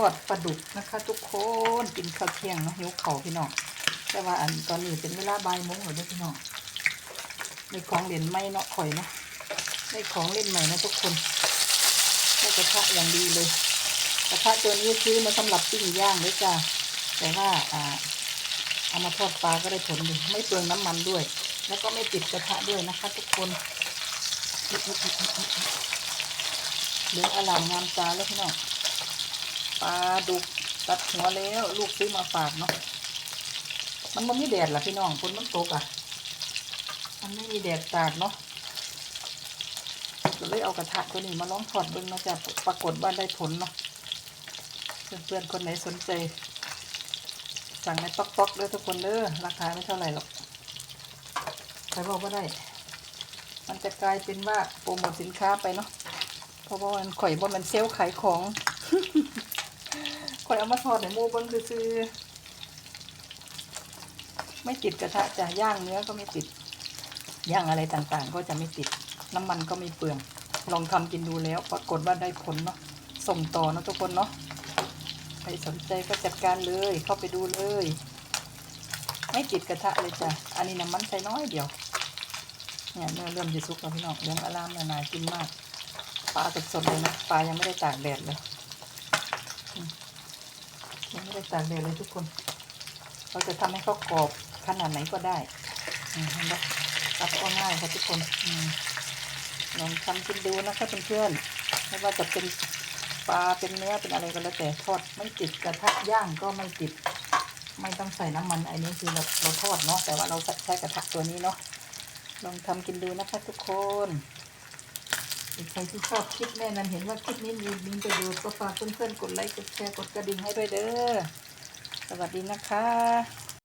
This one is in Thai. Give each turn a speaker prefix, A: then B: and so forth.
A: อดปลาดุกนะคะ ทุกคนกินข้าวเที่ยงเนาะหิวเข่าพี่น้องแต่ว่าอันตอนนี้เป็นเวลาบ่ายโมงแล้วด้อพี่น้องในของเล่นไม่เนาะข่อยนะในของเล่นใหม่นะทุกคนได้กระทะอย่างดีเลยกระทะตัวนี้ซื้อมาสำหรับปิ้งย่างเลยจ้าแต่ว่าอ่าเอามาทอดปลาก็ได้ผลดีไม่เปลืองน้ำมันด้วย แล้วก็ไม่ติดกระทะด้วยนะคะ ทุกคนเหลืองอลามงามตาแล้วพี่น้อง ปลาดุกตัดหัวแล้ว ลูกซื้อมาฝากเนาะมันมันไม่แดดล่ะพี่น้องฝนมันตกอะ มันไม่มีแดดตากเนาะก็เลยเอากระทะตัวนี้มาลองทอดเบิ้งนะจ๊ะปรากฏว่าได้ผลเนาะเพื่อนๆคนไหนสนใจ สั่งในต๊อกต๊อกเลยทุกคนเด้อราคาไม่เท่าไหร่หรอกใครบอกว่าได้ มันจะกลายเป็นว่าโปรโมทสินค้าไปเนาะเพราะว่ามันข่อยว่ามันเซลล์ขายของ ข่อยเอามาทอดในหมูเบิ้งซื้อไม่ติดกระทะจะย่างเนื้อก็ไม่ติด ย่างอะไรต่างๆ ก็จะไม่ติด น้ำมันก็ไม่เปลือง ลองทำกินดูแล้ว ปรากฏว่าได้ผลเนาะ ส่งต่อเนาะทุกคนเนาะ ใครสนใจก็จัดการเลย เข้าไปดูเลย ไม่ติดกระทะเลยจ้ะ อันนี้น้ำมันใส่น้อยเดียว เนี่ยเนื้อเริ่มจะสุกแล้วพี่น้องเลี้ยงอารามนานากินมาก ปลาสดๆเลยนะ ปลายังไม่ได้ตากแดดเลย ไม่ได้ตากแดดเลยทุกคน เราจะทำให้เขากรอบขนาดไหนก็ได้เห็นไหมรับก็ง่ายค่ะทุกคนอลองทำกินดูนะคะเพื่อนๆไม่ว่าจะเป็นปลาเป็นเนื้อเป็นอะไรก็แล้วแต่ทอดไม่ติดกระทะย่างก็ไม่ติด ไม่ต้องใส่น้ำมันอันนี้คือเราเราทอดเนาะแต่ว่าเราใช้กระทะตัวนี้เนาะลองทำกินดูนะคะทุกคน ใครที่ชอบคลิปแม่นั้นเห็นว่าคลิปนี้มีมีประโยชน์ก็ฝากเพื่อนๆกดไลค์กดแชร์กดกระดิ่งให้ด้วยเด้อสวัสดีนะคะ